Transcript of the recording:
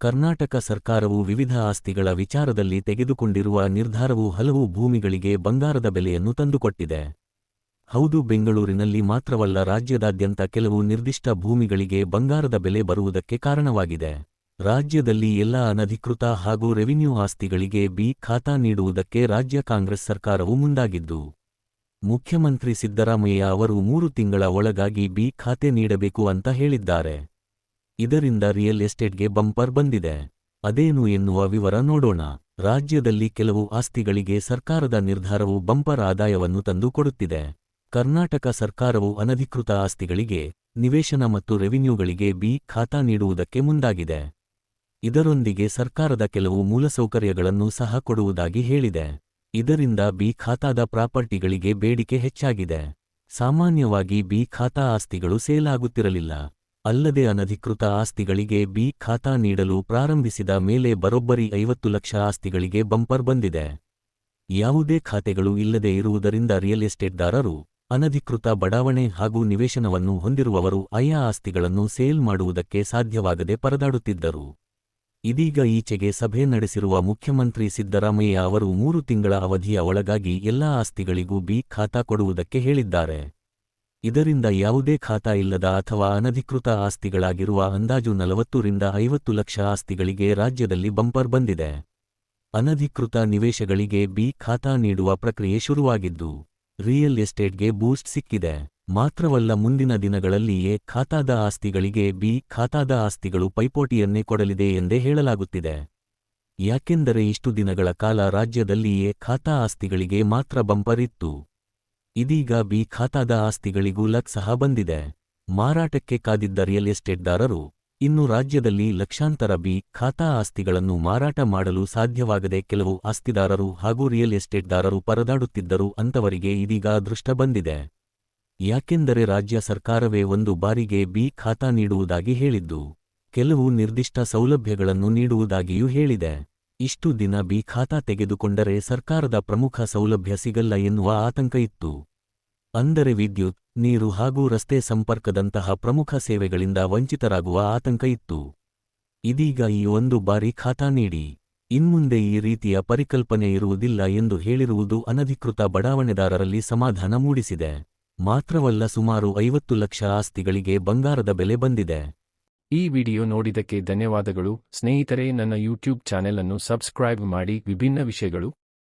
ಕರ್ನಾಟಕ ಸರ್ಕಾರವು ವಿವಿಧ ಆಸ್ತಿಗಳ ವಿಚಾರದಲ್ಲಿ ತೆಗೆದುಕೊಂಡಿರುವ ನಿರ್ಧಾರವು ಹಲವು ಭೂಮಿಗಳಿಗೆ ಬಂಗಾರದ ಬೆಲೆಯನ್ನು ತಂದುಕೊಟ್ಟಿದೆ. ಹೌದು, ಬೆಂಗಳೂರಿನಲ್ಲಿ ಮಾತ್ರವಲ್ಲ, ರಾಜ್ಯದಾದ್ಯಂತ ಕೆಲವು ನಿರ್ದಿಷ್ಟ ಭೂಮಿಗಳಿಗೆ ಬಂಗಾರದ ಬೆಲೆ ಬರುವುದಕ್ಕೆ ಕಾರಣವಾಗಿದೆ. ರಾಜ್ಯದಲ್ಲಿ ಎಲ್ಲ ಅನಧಿಕೃತ ಹಾಗೂ ರೆವಿನ್ಯೂ ಆಸ್ತಿಗಳಿಗೆ ಬಿ ಖಾತಾ ನೀಡುವುದಕ್ಕೆ ರಾಜ್ಯ ಕಾಂಗ್ರೆಸ್ ಸರ್ಕಾರವು ಮುಂದಾಗಿದ್ದು, ಮುಖ್ಯಮಂತ್ರಿ ಸಿದ್ದರಾಮಯ್ಯ ಅವರು ಮೂರು ತಿಂಗಳ ಒಳಗಾಗಿ ಬಿ ಖಾತೆ ನೀಡಬೇಕು ಅಂತ ಹೇಳಿದ್ದಾರೆ. ಇದರಿಂದ ರಿಯಲ್ ಎಸ್ಟೇಟ್ಗೆ ಬಂಪರ್ ಬಂದಿದೆ. ಅದೇನು ಎನ್ನುವ ವಿವರ ನೋಡೋಣ. ರಾಜ್ಯದಲ್ಲಿ ಕೆಲವು ಆಸ್ತಿಗಳಿಗೆ ಸರ್ಕಾರದ ನಿರ್ಧಾರವು ಬಂಪರ್ ಆದಾಯವನ್ನು ತಂದುಕೊಡುತ್ತಿದೆ. ಕರ್ನಾಟಕ ಸರ್ಕಾರವು ಅನಧಿಕೃತ ಆಸ್ತಿಗಳಿಗೆ, ನಿವೇಶನ ಮತ್ತು ರೆವಿನ್ಯೂಗಳಿಗೆ ಬಿ ಖಾತಾ ನೀಡುವುದಕ್ಕೆ ಮುಂದಾಗಿದೆ. ಇದರೊಂದಿಗೆ ಸರ್ಕಾರದ ಕೆಲವು ಮೂಲಸೌಕರ್ಯಗಳನ್ನು ಸಹ ಕೊಡುವುದಾಗಿ ಹೇಳಿದೆ. ಇದರಿಂದ ಬಿ ಖಾತಾದ ಪ್ರಾಪರ್ಟಿಗಳಿಗೆ ಬೇಡಿಕೆ ಹೆಚ್ಚಾಗಿದೆ. ಸಾಮಾನ್ಯವಾಗಿ ಬಿ ಖಾತಾ ಆಸ್ತಿಗಳು ಸೇಲಾಗುತ್ತಿರಲಿಲ್ಲ ಅಲ್ಲದೆ ಅನಧಿಕೃತ ಆಸ್ತಿಗಳಿಗೆ ಬಿ ಖಾತಾ ನೀಡಲು ಪ್ರಾರಂಭಿಸಿದ ಮೇಲೆ ಬರೋಬ್ಬರಿ ಐವತ್ತು ಲಕ್ಷ ಆಸ್ತಿಗಳಿಗೆ ಬಂಪರ್ ಬಂದಿದೆ. ಯಾವುದೇ ಖಾತೆಗಳು ಇಲ್ಲದೆ ಇರುವುದರಿಂದ ರಿಯಲ್ ಎಸ್ಟೇಟ್ದಾರರು ಅನಧಿಕೃತ ಬಡಾವಣೆ ಹಾಗೂ ನಿವೇಶನವನ್ನು ಹೊಂದಿರುವವರು ಆಯಾ ಆಸ್ತಿಗಳನ್ನು ಸೇಲ್ ಮಾಡುವುದಕ್ಕೆ ಸಾಧ್ಯವಾಗದೆ ಪರದಾಡುತ್ತಿದ್ದರು. ಇದೀಗ ಈಚೆಗೆ ಸಭೆ ನಡೆಸಿರುವ ಮುಖ್ಯಮಂತ್ರಿ ಸಿದ್ದರಾಮಯ್ಯ ಅವರು ಮೂರು ತಿಂಗಳ ಅವಧಿಯ ಒಳಗಾಗಿ ಎಲ್ಲಾ ಆಸ್ತಿಗಳಿಗೂ ಬಿ ಖಾತಾ ಕೊಡುವುದಕ್ಕೆ ಹೇಳಿದ್ದಾರೆ. ಇದರಿಂದ ಯಾವುದೇ ಖಾತಾ ಇಲ್ಲದ ಅಥವಾ ಅನಧಿಕೃತ ಆಸ್ತಿಗಳಾಗಿರುವ ಅಂದಾಜು ನಲವತ್ತರಿಂದ ಐವತ್ತು ಲಕ್ಷ ಆಸ್ತಿಗಳಿಗೆ ರಾಜ್ಯದಲ್ಲಿ ಬಂಪರ್ ಬಂದಿದೆ. ಅನಧಿಕೃತ ನಿವೇಶಗಳಿಗೆ ಬಿ ಖಾತಾ ನೀಡುವ ಪ್ರಕ್ರಿಯೆ ಶುರುವಾಗಿದ್ದು, ರಿಯಲ್ ಎಸ್ಟೇಟ್ಗೆ ಬೂಸ್ಟ್ ಸಿಕ್ಕಿದೆ. ಮಾತ್ರವಲ್ಲ, ಮುಂದಿನ ದಿನಗಳಲ್ಲಿಯೇ ಖಾತಾದ ಆಸ್ತಿಗಳಿಗೆ ಬಿ ಖಾತಾದ ಆಸ್ತಿಗಳು ಪೈಪೋಟಿಯನ್ನೇ ಕೊಡಲಿದೆ ಎಂದೇ ಹೇಳಲಾಗುತ್ತಿದೆ. ಯಾಕೆಂದರೆ ಇಷ್ಟು ದಿನಗಳ ಕಾಲ ರಾಜ್ಯದಲ್ಲಿಯೇ ಖಾತಾ ಆಸ್ತಿಗಳಿಗೆ ಮಾತ್ರ ಬಂಪರ್ ಇತ್ತು. ಇದೀಗ ಬಿ ಖಾತಾದ ಆಸ್ತಿಗಳಿಗೂ ಲಕ್ ಸಹ ಬಂದಿದೆ. ಮಾರಾಟಕ್ಕೆ ಕಾದಿದ್ದ ರಿಯಲ್ ಎಸ್ಟೇಟ್ದಾರರು ಇನ್ನು ರಾಜ್ಯದಲ್ಲಿ ಲಕ್ಷಾಂತರ ಬಿ ಖಾತಾ ಆಸ್ತಿಗಳನ್ನು ಮಾರಾಟ ಮಾಡಲು ಸಾಧ್ಯವಾಗದೆ ಕೆಲವು ಆಸ್ತಿದಾರರು ಹಾಗೂ ರಿಯಲ್ ಎಸ್ಟೇಟ್ದಾರರು ಪರದಾಡುತ್ತಿದ್ದರು ಅಂತವರಿಗೆ ಇದೀಗ ಅದೃಷ್ಟ ಬಂದಿದೆ. ಯಾಕೆಂದರೆ ರಾಜ್ಯ ಸರ್ಕಾರವೇ ಒಂದು ಬಾರಿಗೆ ಬಿ ಖಾತಾ ನೀಡುವುದಾಗಿ ಹೇಳಿದ್ದು, ಕೆಲವು ನಿರ್ದಿಷ್ಟ ಸೌಲಭ್ಯಗಳನ್ನು ನೀಡುವುದಾಗಿಯೂ ಹೇಳಿದೆ. ಇಷ್ಟು ದಿನ ಬಿ ಖಾತಾ ತೆಗೆದುಕೊಂಡರೆ ಸರ್ಕಾರದ ಪ್ರಮುಖ ಸೌಲಭ್ಯ ಸಿಗಲ್ಲ ಎನ್ನುವ ಆತಂಕ ಇತ್ತು. ಅಂದರೆ ವಿದ್ಯುತ್, ನೀರು ಹಾಗೂ ರಸ್ತೆ ಸಂಪರ್ಕದಂತಹ ಪ್ರಮುಖ ಸೇವೆಗಳಿಂದ ವಂಚಿತರಾಗುವ ಆತಂಕ ಇತ್ತು. ಇದೀಗ ಈ ಒಂದು ಬಾರಿ ಖಾತಾ ನೀಡಿ. ಇನ್ಮುಂದೆ ಈ ರೀತಿಯ ಪರಿಕಲ್ಪನೆ ಇರುವುದಿಲ್ಲ ಎಂದು ಹೇಳಿರುವುದು ಅನಧಿಕೃತ ಬಡಾವಣೆದಾರರಲ್ಲಿ ಸಮಾಧಾನ ಮೂಡಿಸಿದೆ. ಮಾತ್ರವಲ್ಲ ಸುಮಾರು ಐವತ್ತು ಲಕ್ಷ ಆಸ್ತಿಗಳಿಗೆ ಬಂಗಾರದ ಬೆಲೆ ಬಂದಿದೆ. ಈ ವಿಡಿಯೋ ನೋಡಿದಕ್ಕೆ ಧನ್ಯವಾದಗಳು. ಸ್ನೇಹಿತರೆ, ನನ್ನ ಯೂಟ್ಯೂಬ್ ಚಾನೆಲ್ ಅನ್ನು ಸಬ್ಸ್ಕ್ರೈಬ್ ಮಾಡಿ ವಿಭಿನ್ನ ವಿಷಯಗಳು